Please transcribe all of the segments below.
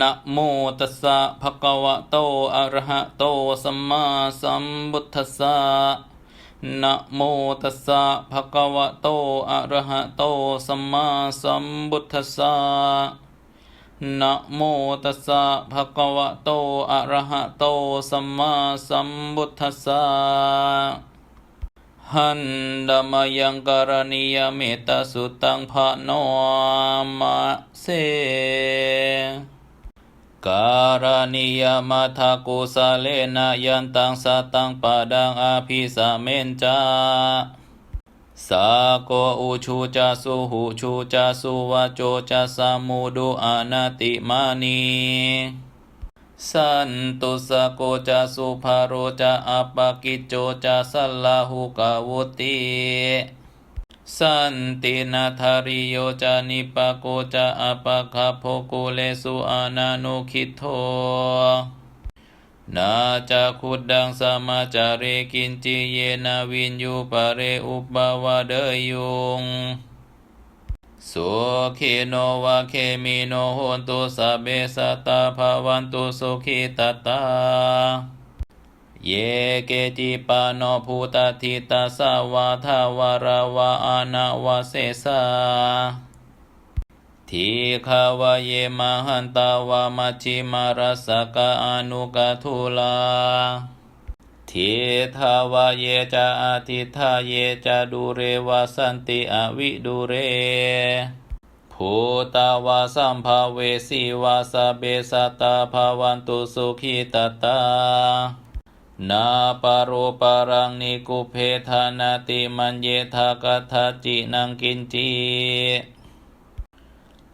นะโมตัสสะภะคะวะโต อะระหะโต สัมมาสัมพุทธัสสะนะโมตัสสะภะคะวะโต อะระหะโต สัมมาสัมพุทธัสสะนะโมตัสสะภะคะวะโต อะระหะโต สัมมาสัมพุทธัสสะหันดามยังการณียเมตสุตังภะโนมะเส การณียมัทากุสาเลนะยันตังสตังปะดังอาภิสเมนจาสาโกอุชูจาสุหุชูจาสุวาโจจาสามุดุอานาติมานีสันตุสโกจาสุภาโรจาอปปะกิจโจจาสัลลาหุกาวุติ สันตินาธาริโยจานิปะโกจาอปะคาโพโกเลสุอานานุคิโทนาจาคุดดังสมาจาริกินจิเยนาวินยูปะเรอุปาวาเดยุงสุขีโนวะเคมิโนโหนตุสัพเบสตาภาวันตุสุขิตตา เยเกจิปาโนภูตทิตาสาวาทาวาราวาอานาวาเสสาทีขาวะเยมหันตาวามัชิมารสกะอนุกาทุลาทิทาวะเยจะอาทิทาเยจะดูเรวาสันติอวิดูเรภูตาวาสัมภเวสีวาสเบสตาภาวันตุสุขิตตา นาปารุปารังนิกุเพธานาติมันเยทากทาจินังกินจี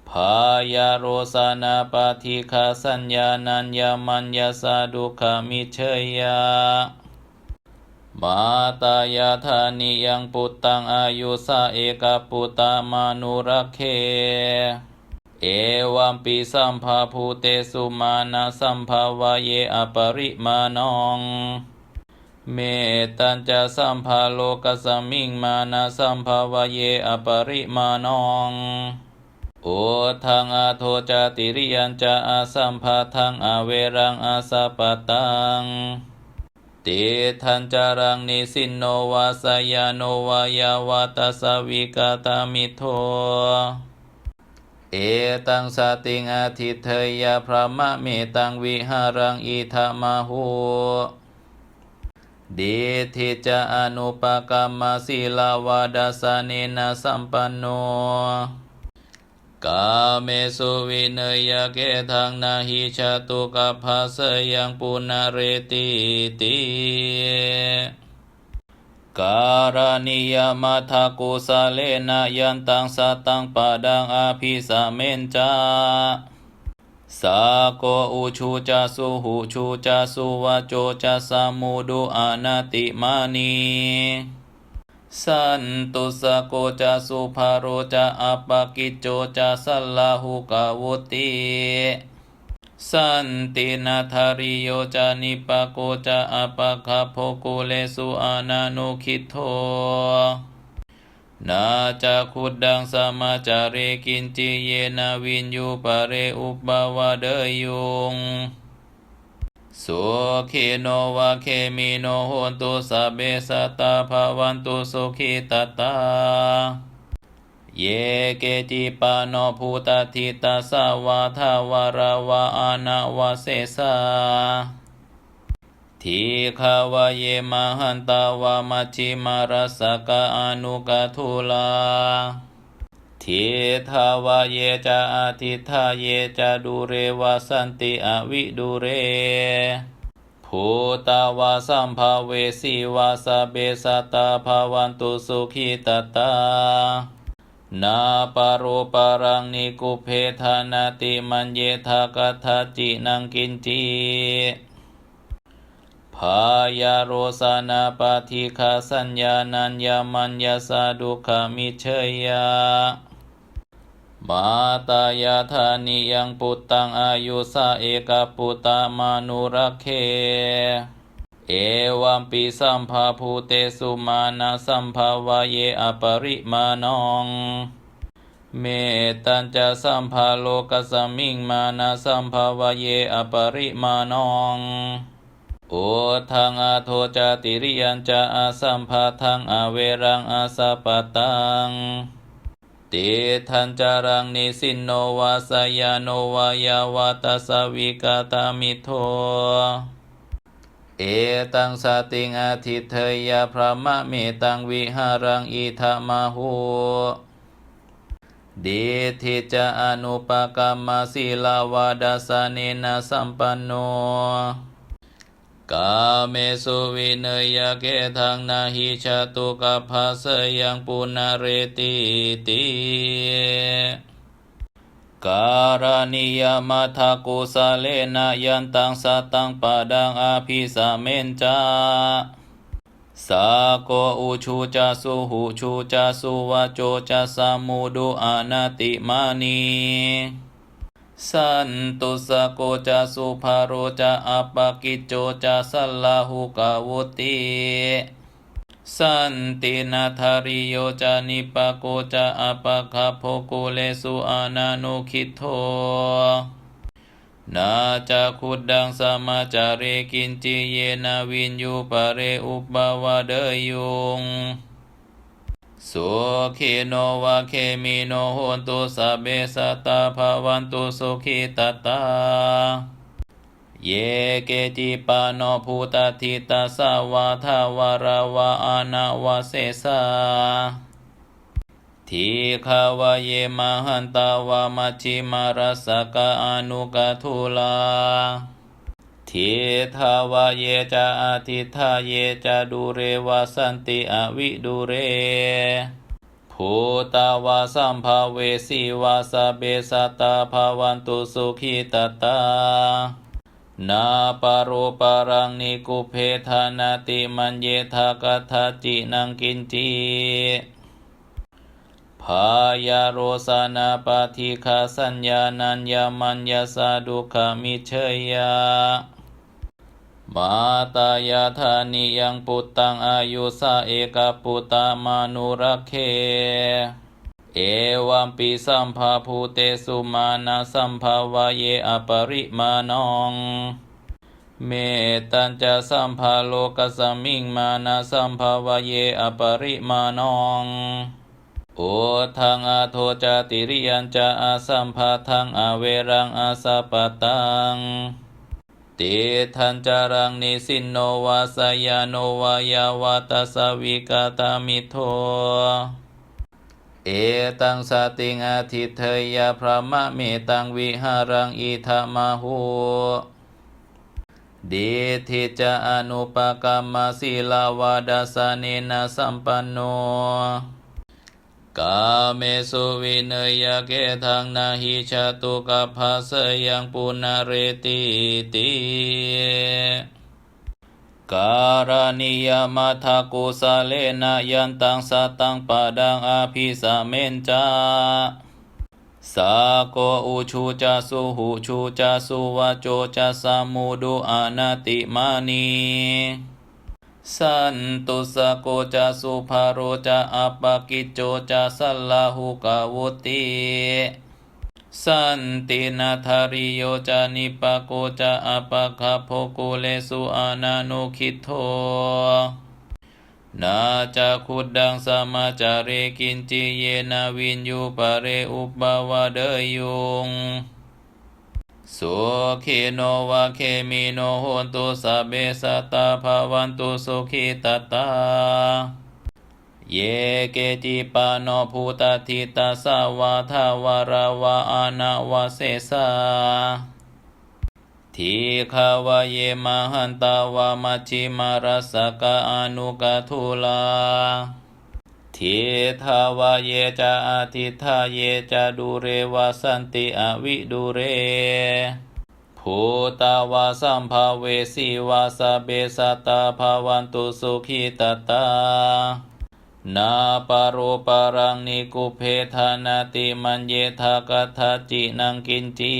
พายาโรสานาปาธิคาสัญญานัญญามัญญาสาดุขามิเชยามาตายาธานิยังปุตตังอายุสาเอกปุตตามานุรักเค เอวัมปิสัมภาภูเตสุมานาสัมภาวะเยอปริมาณองเมตัญจะสัมภาโลกสมิงมานาสัมภาวะเยอปริมาณองโอทังอาโทจติริยันจะอาสัมภาทังอาเวรังอาสาปตังติทันจารังนิสินโนวาสยาโนวายาวาตาสวิกาตามิโท เอตังสติงอาทิเทยาพระมะเมตังวิหารังอิทามาหูดิทิจะอนุปกรรมศิลาวาดาสเนนะสัมปันโนกาเมสุวินยเกทังนาหิชาตุกัพพาสยังปุนาเรติติ การณิยมัทากุสาเลนะยันตังสตังปะดังอาภิสเมนจาสาโกอุชูจาสุหุชูจาสุวาโจจาสามุดุอานาติมานีสันตุสโกจาสุภาโรจาอปปะกิจโจจาสัลลาหุกาวุติ สันตินาธาริโยจานิปะโกจาอปะคาโพโกเลสุอานานุคิโทนาจาคุดดังสมาจาริกินจิเยนาวินยูปะเรอุปาวาเดยุงสุขีโนวะเคมิโนโหนตุสัพเบสตาภาวันตุสุขิตตา เยเกจิปาโนภูตทิตาสาวาทาวาราวาอานาวาเสสาทีขาวเยมหันตาวามัชิมารสกะอนุกาทุลาทิทาวเยจะอาทิทาเยจะดูเรวาสันติอวิดูเรภูตาวาสัมภาเวสีวาสเบสตาภาวันตุสุขิตตา นาปารุปารังนิกุเพธานาติมันเยทากทาจินังกินจีพายาโรสานาปาธิคาสัญญานัญญามัญญาสาดุขามิเชยามาตายาธานิยังปุตตังอายุสาเอกปุตตามานุรักเค เอวัมปิสัมภาภูเตสุมานาสัมภาวะเยอปริมาณองเมตัญจะสัมภาโลกสมิงมานาสัมภาวเยอปริมาณองโอทังอาโทจติริยัญจะอาสัมภาทังอาเวรังอาสาปตังติทันจารังนิสินโนวาสยาโนวายาวาตาสวิกาตามิโท เอตังสติงอาทิเทยพระมะเมตังวิหารังอิทามาหูดิทิจะอนุปกรรมศิลาวาดาสเนนะสัมปันโนกาเมสุวิเนยเกทังนาหิชาตุกภาสยังปุนาเรติติ การณิยมัทากุสาเลนะยันตังสัตตังปะดังอาภิสเมนจาสาโกอุชูจาสุหุชูจาสุวาโจจาสามุดุอานาติมานีสันตุสโกจาสุภาโรจาอปปกิจโจจาสัลลาหุกาวุติ สันตินาธาริโยจานิปโกจาอปะคาโพโกเลสุอานานุคิโทนาจาคุดดังสมาจาเรกินจิเยนาวินยูปะเรอุปบาวาเดยุงสุขีโนวะเคมิโนโหนตุสะเบสตตาภาวันตุสุขิตตา เยเกจิปาโนภูตทิตาสาวาทาวาราวาอานาวาเสสาทีขาวเยมหันตาวามัชิมารสกะอนุกทุลาทีทาวาเยจะอาทิทาเยจะดูเรวาสันติอวิดูเรภูตาวาสัมภเวสีวาสเบสตาภาวันตุสุขิตตา นาปารุปารังนิกุเพธานาติมันเยทากทาจินังกินจีพายาโรสานาปาทิคาสัญญานัญญามัญญาสาดุขามิเชยามาตายาธานิยังปุตตังอายุสาเอกปุตตามานุรักเค เอวัมปิสัมภาภูเตสุมานาสัมภาวะเยอปริมาณองเมตัญจะสัมภาโลกสมิงมานาสัมภาวะเยอปริมาณองโอทังอาโทจาติริยัญจะอาสัมภาทังอาเวรังอาสาปตังติทันจารังนิสินโนวาสยาโนวายาวาตสวิกาตามิโท เอตังสติงอาทิเทยพระมะเมตังวิหารังอิทามาหูดิทิจะอนุปกรรมศิลาวาดาสเนนะสัมปันโนกาเมสุวินยเกทังนาหิชาตุกภาสยังปุนาเรติติ การณิยมัทากุสาเลนะยันตังสัตตังปะดังอาภิสเมนจาสาโกอุชูจาสุหุชูจาสุวาโจจาสามุดุอานาติมานีสันตุสโกจาสุภาโรจาอปปกิจโจจาสัลลาหุกาวุติ สันตินาธาริโยจานิปโกจาอปะคาโพโกเลสุอานานุคิโทนาจาคุดดังสมาจาเรกินจิเยนาวินยูปะเรอุปบาวาเดยุงสุขีโนวะเคมิโนโหนตุสะเบสตาภาวันตุสุขิตตา เยเกจิปาโนภูตทิตาสาวาทาวาราวาอานาวาเสสาทีขาวเยมหันตาวามัชิมารสกะอนุกทุลาทีทาวาเยจะอาทิทาเยจะดูเรวาสันติอวิดูเรภูตาวาสัมภเวสีวาสเบสตาภาวันตุสุขิตตา นาปารุปารังนิกุเพธานาติมันเยทากทาจินังกินจี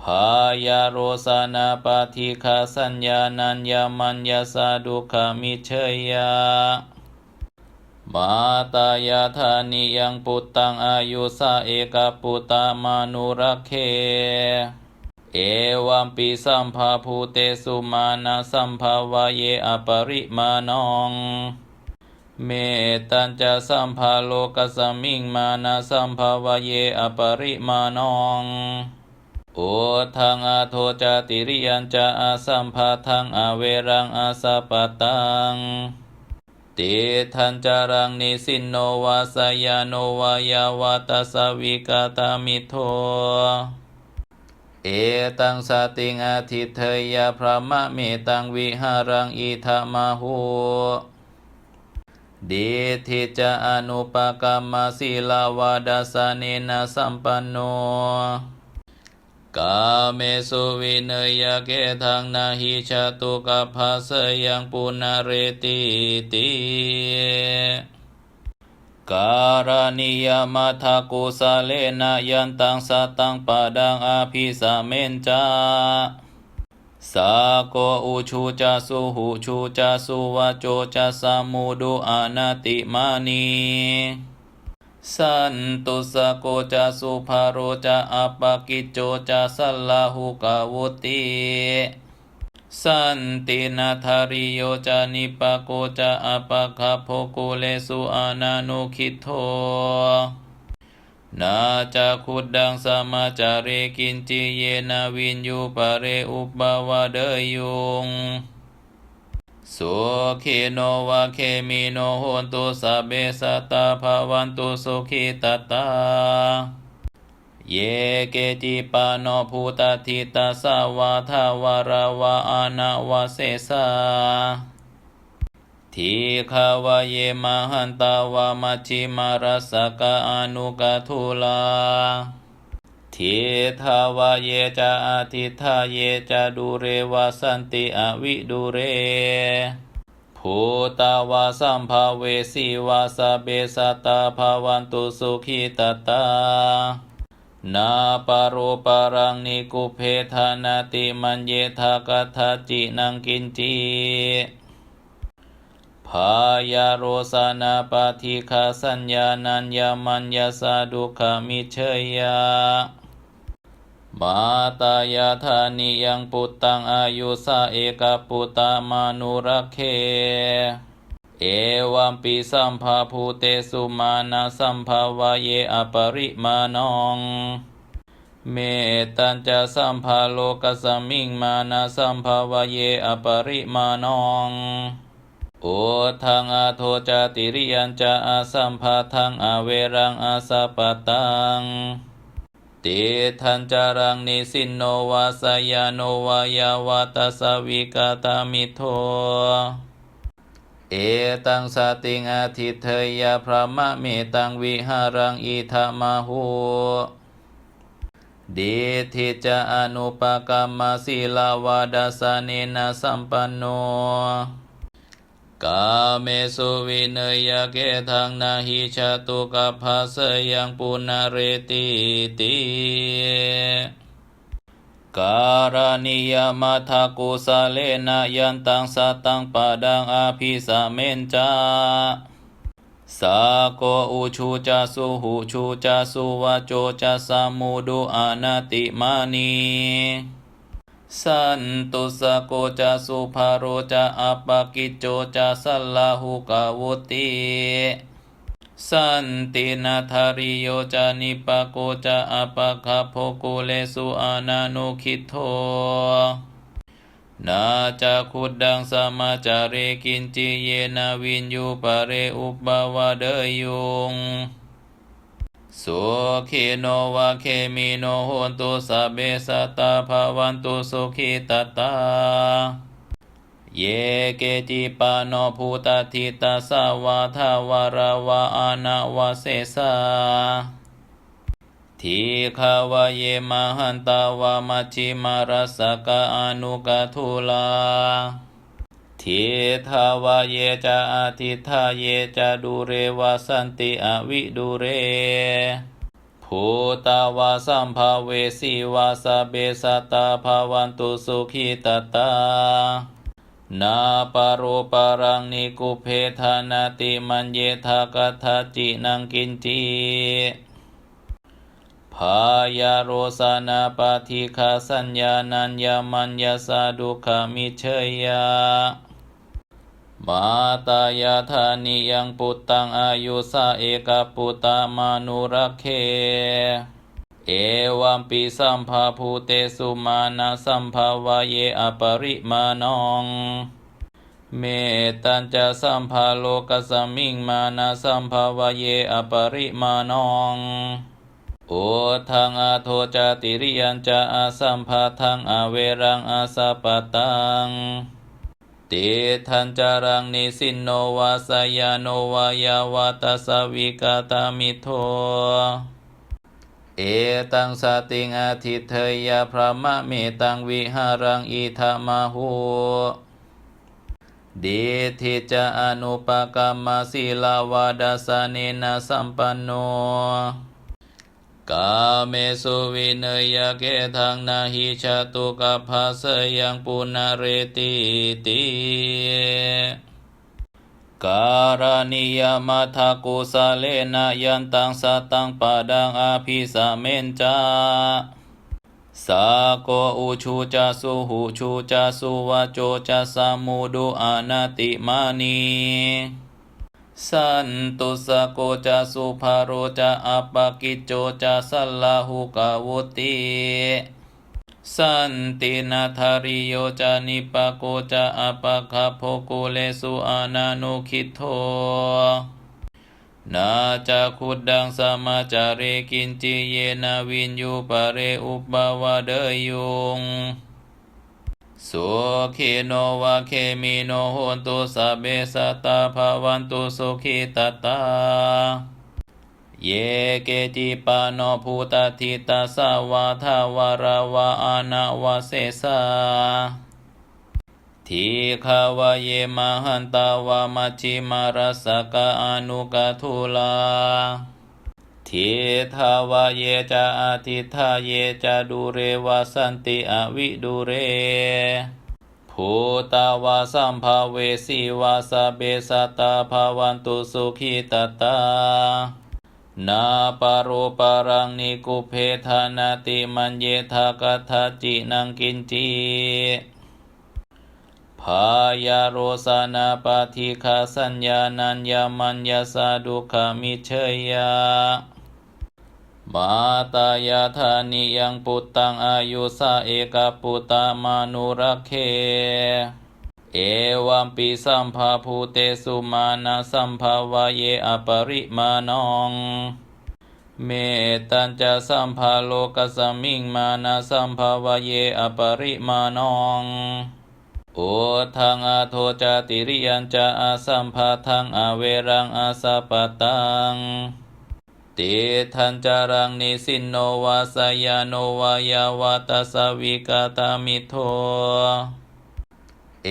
พายาโรสานาปาทิคาสัญญานัญญามัญญาสาดุขามิเชยยามาตายาธานิยังปุตตังอายุสาเอกปุตตามานุรักเค เอวัมปิสัมภาภูเตสุมานาสัมภาวะเยอปริมาณองเมตัญจะสัมภาโลกสมิงมานาสัมภาวะเยอปริมาณองโอทังอาโทจติริยัญจะอาสัมภาทังอาเวรังอาสปตังติทันจารังนิสินโนวาสยาโนวายาวาตาสวิกาตามิโท เอตังสติงอาทิเทยาพระมะเมตังวิหารังอิทามาหูดิทิจะอนุปกรรมศิลาวาดาสเนนะสัมปันโนกาเมสุวินยเกทังนาหิชาตุกัพพาสยังปุนาเรติติ การณิยมัทากุสาเลนะยันตังสตังปะดังอาภิสเมนจาสาโกอุชูจาสุหุชูจาสุวาโจจาสามุดุอานาติมานีสันตุสโกจาสุภาโรจาอปกิจโจจาสลลาหุกาวุติ สันตินาธาริโยจานิปโกจาอัปะคาโพโกเลสุอานานุคิโทนาจาคุดดังสมาจาเรกินจิเยนาวินยูปะเรอุปบาวะเดยุงสุขีโนวะเคมิโนโหนตุสะเบสตาภาวันตุสุขิตตา เยเกจิปาโนภูตทิตาสาวาทาวาราวาอานาวาเสสาทีขาวเยมหันตาวามัชิมารสกะอนุกะทุลาทีทาวะเยจะอาทิทาเยจะดูเรวาสันติอวิดูเรภูตาวาสัมภาเวสีวาสเบสตาภาวันตุสุขิตตา นาปารุปารังนิกุเพธานาติมันเยทากทาจินังกินจิพายาโรสานาปาธิคาสัญญานัญญามัญญาสาดุขามิเชยามาตายาธานิยังปุตตังอายุสาเอกปุตตามานุรักเค เอวัมปิสัมภาภูเตสุมานาสัมภาวะเยอปริมาณองเมตัญจะสัมภาโลกสมิงมานาสัมภาวะเยอปริมาณองโอทังอาโทจติริยัญจะอาสัมภาทังอาเวรังอาสาปตังติทันจารังนิสินโนวาสยาโนวายาวาตสวิกาตามิโท เอตังสติงอาทิเทยาพระมะเมตังวิหารังอิทามาหูดิทิจะอนุปกรรมศิลาวาดาสเนนะสัมปันโนกาเมสุวิเนยเกทังนาหิชาตุกัพพาสยังปุนาเรติติ การณิยมัทากุสาเลนะยันตังสตังปะดังอาภิสเมนจาสาโกอุชูจาสุหุชูจาสุวาโจจาสามุดุอานาติมานีสันตุสโกจาสุภาโรจาอปปกิจโจจาสัลลาหุกาวุติ สันตินาธาริโยจานิปโกจาอปะคาโพโกเลสุอานานุคิโทนาจาคุดดังสมาจาเรกินจิเยนาวินยูปะเรอุปบาวเดยุงสุขีโนวะเคมิโนโหนตุสะเบสตตาภาวันตุสุขิตตา เยเกจิปาโนภูตทิตาสาวาทาวาราวาอานาวาเสสาทีขาวเยมหันตาวามัชิมารสกะอนุกทุลาทีทาวเยจะอาทิทาเยจะดูเรวาสันติอวิดูเรภูตาวาสัมภาเวสีวาสเบสตาภาวันตุสุขิตตา นาปารุปารังนิกุเพธานาติมันเยทากทาจินังกินจีพายาโรสานาปาทิคาสัญญานัญญามัญญาสาดุขามิเชยามาตายาธานิยังปุตตังอายุสาเอกปุตตามานุรักเค เอวัมปิสัมภาภูเตสุมานาสัมภาวะเยอปริมาณองเมตัญจะสัมภาโลกสมิงมานาสัมภาวะเยอปริมาณองโอทังอาโทจติริยัญจะอาสัมภาทังอาเวรังอาสาปตังติทันจารังนิสินโนวาสยาโนวายาวาตสวิกาตามิโท เอตังสติงอาทิเทยาพระมะเมตังวิหารังอิทามาหูดีทิจะอนุปกรรมศิลาวาดาสเนนะสัมปันโนกาเมสุวินยเกทังนาหิชาตุกัพพาสยังปุนาเรติติ การณิยมัทกุสาเลนะยันตังสตังปะดังอาภิสเมนจาสาโกอุชูจาสุหุชูจาสุวาโจจาสามุดุอานาติมานีสันตุสโกจาสุภาโรจาอปปะกิจโจจาสัลลาหุกาวุติ สันตินาธาริโยจานิปะโกจาอปะคาโพโกเลสุอานานุคิโทนาจาคุดดังสมาจาเรกินจิเยนาวินยูปะเรอุปบาวเดยุงสุขีโนวะเคมิโนโหนตุสัพเบสตาภาวันตุสุขิตตา เยเกจิปาโนภูตทิตาสาวาทาวาราวาอานาวาเสสาทีขาวะเยมหันตาวามัชิมารสกะอนุกทุลาทิทาวะเยจะอาทิทาเยจะดูเรวาสันติอวิดูเรภูตาวาสัมภเวสีวาสเบสตาภาวันตุสุขิตตา นาปารุปารังนิกุเพธานาติมันเยทากทาจินังกินจีพายาโรสานาปาทิคาสัญญานัญญามัญญาสาดุขามิเชยามาตายาธานิยังปุตตังอายุสาเอกปุตตามานุรักเค เอวัมปิสัมภาภูเตสุมานาสัมภาวะเยอปริมาณองเมตัญจะสัมภาโลกสมิงมานาสัมภาวะเยอปริมาณองโอทังอาโทจติริยัญจะอาสัมภาทังอาเวรังอาสาปตังติทันจารังนิสินโนวาสยาโนวายาวาตสวิกาตามิโท เอ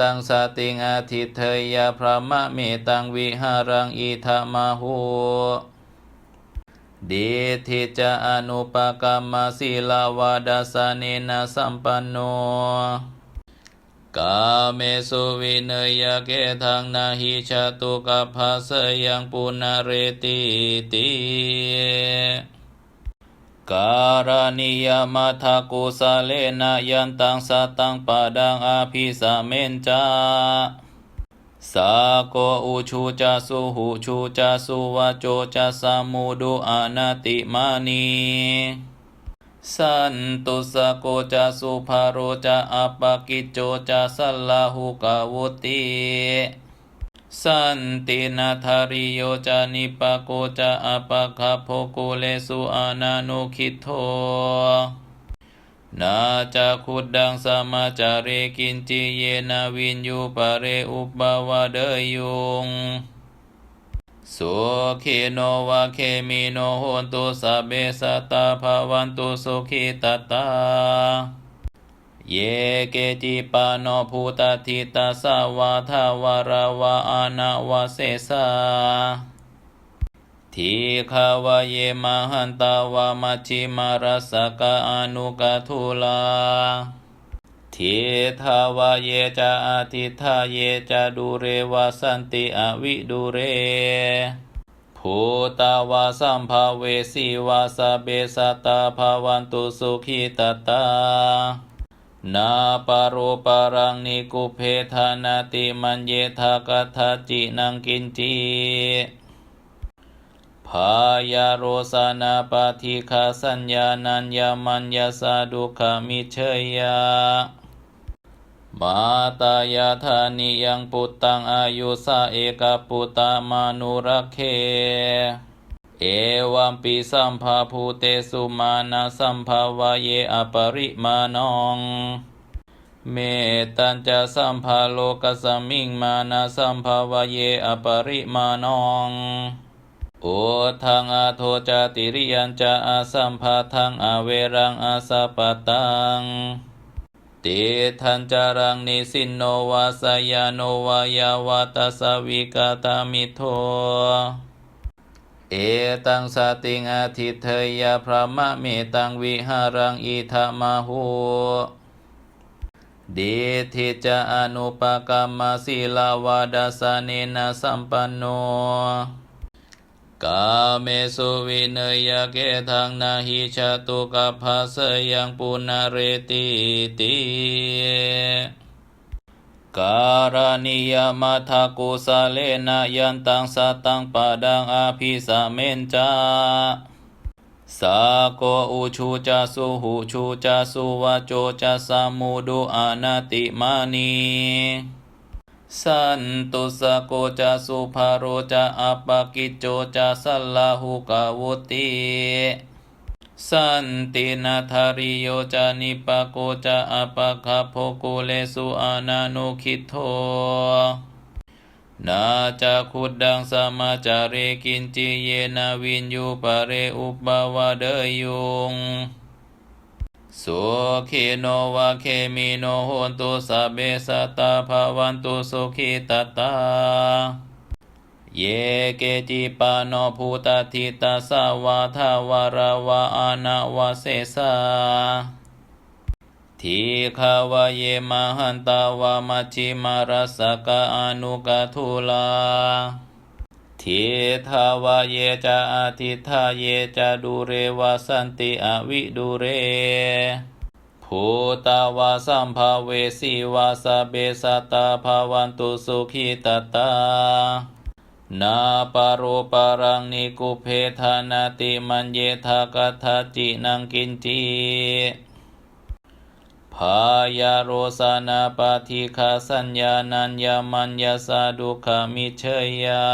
ตังสติงอาทิเทยาพระมะเมตังวิหารังอิทามาหูดีทิจะอนุปกรรมศิลาวาดาสเนนะสัมปันโนกาเมสุวินยเกทังนาหิชาตุกัพพาสยังปุนาเรติติ การณิยมัทกุสาเลนะยันตังสตังปะดังอาภิสเมนจาสาโกอุชูจาสุหุชูจาสุวาโจจาสามุดุอานาติมานีสันตุสะโกจาสุภาโรจาอปปะกิจโจจาสัลลาหุกาวุติ สันตินาธาริโยจานิปะโกจาอัปะคาโพโกเลสุอานานุคิโทนาจาคุดดังสมาจาเรกินจิเยนาวินยูปะเรอุปบาวะเดยุงสุขีโนวะเคมิโนโหนตุสเบสตาภาวันตุสุขิตตา เยเกจิปาโนภูตทิตาสาวาทาวาราวาอานาวาเสสาทีขาวเยมหันตาวามัชิมารสกะอนุกะทุลาทีทิทาวาเยจะอาทิทาเยจะดูเรวาสันติอวิดูเรภูตาวาสัมภาเวสีวาสเบสตาภาวันตุสุขิตตา นาปารุปารังนิกุเพธานาติมันเยทากัทาจินังกินจีพายาโรสานาปาทิคาสัญญานัญญามัญญาสาดุขามิเชยามาตายาธานิยังปุตตังอายุสาเอกปุตตามานุรักเค เอวัมปิสัมภาภูเตสุมานาสัมภาวะเยอปริมาณองเมตัญจะสัมภาโลกสมิงมานาสัมภาวะเยอปริมาณองโอทังอาโทจติริยัญจะอาสัมภาทังอาเวรังอาสาปตังติทันจารังนิสินโนวาสยาโนวายาวาตาสวิกาตามิโท เอตังสติงอาทิเทยพระมะเมตังวิหารังอิทามาหูดิทิจาอนุปกรรมศิลาวาดาสเนนะสัมปันโนกาเมสุวิเนยเกทังนาหิชาตุกัพพะเสยังปุนาเรติติ การณิยมัทากุสาเลนะยันตังสัตตังปะดังอาภิสเมนจาสาโกอุชูจาสุหุชูจาสุวาโจจาสามุดุอานาติมานีสันตุสโกจาสุภาโรจาอปปกิจโจจาสัลลาหุกาวุติ สันตินาธาริโยจานิปโกจาอปะคาโพโกเลสุอานานุคิโทนาจาคุดดังสมาจาเรกินจิเยนาวินยูปะเรอุปบาวาเดยุงสุขีโนวะเคมิโนโหนตุสเบสตาภาวันตุสุขิตตา เยเกจิปาโนภูตทิตาสาวาทาวาราวาอานาวาเสสาทีขาวเยมหันตาวามัชิมารสกะอนุกทุลาทีทาวเยจะอาทิทาเยจะดูเรวาสันติอวิดูเรภูตาวาสัมภาเวสีวาสเบสตาภาวันตุสุขิตตา นาปารุปารังนิกุเพธานาติมันเยทากัทาจินังกินจีพายาโรสานาปาทิคาสัญญานัญญามัญญาสาดุขามิเชยา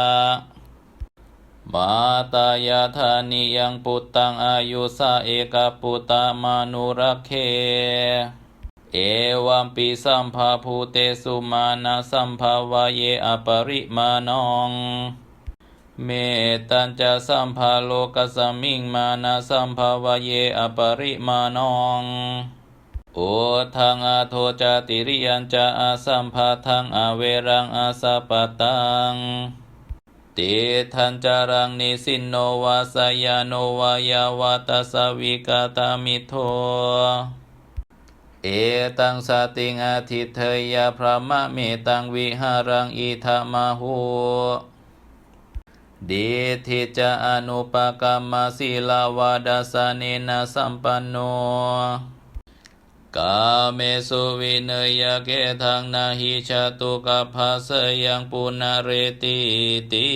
มาตายาธานิยังปุตตังอายุสาเอกปุตตามานุรักเค เอวัมปิสัมภาภูเตสุมานาสัมภาวะเยอปริมาณองเมตัญจะสัมภาโลกสมิงมานาสัมภาวะเยอปริมาณองโอทังอาโทจติริยัญจะอาสัมภาทังอาเวรังอาสาปตังติทันจารังนิสินโนวาสยาโนวายาวาตสวิกาตามิโท เอตังสติงอาทิเทยพระมะเมตังวิหารังอิทามาหูดิทิจาอนุปกรรมศิลาวาดาสเนนะสัมปันโนกาเมสุวิเนยเกทังนาหิชาตุกัพพะเสยังปุนาเรติติ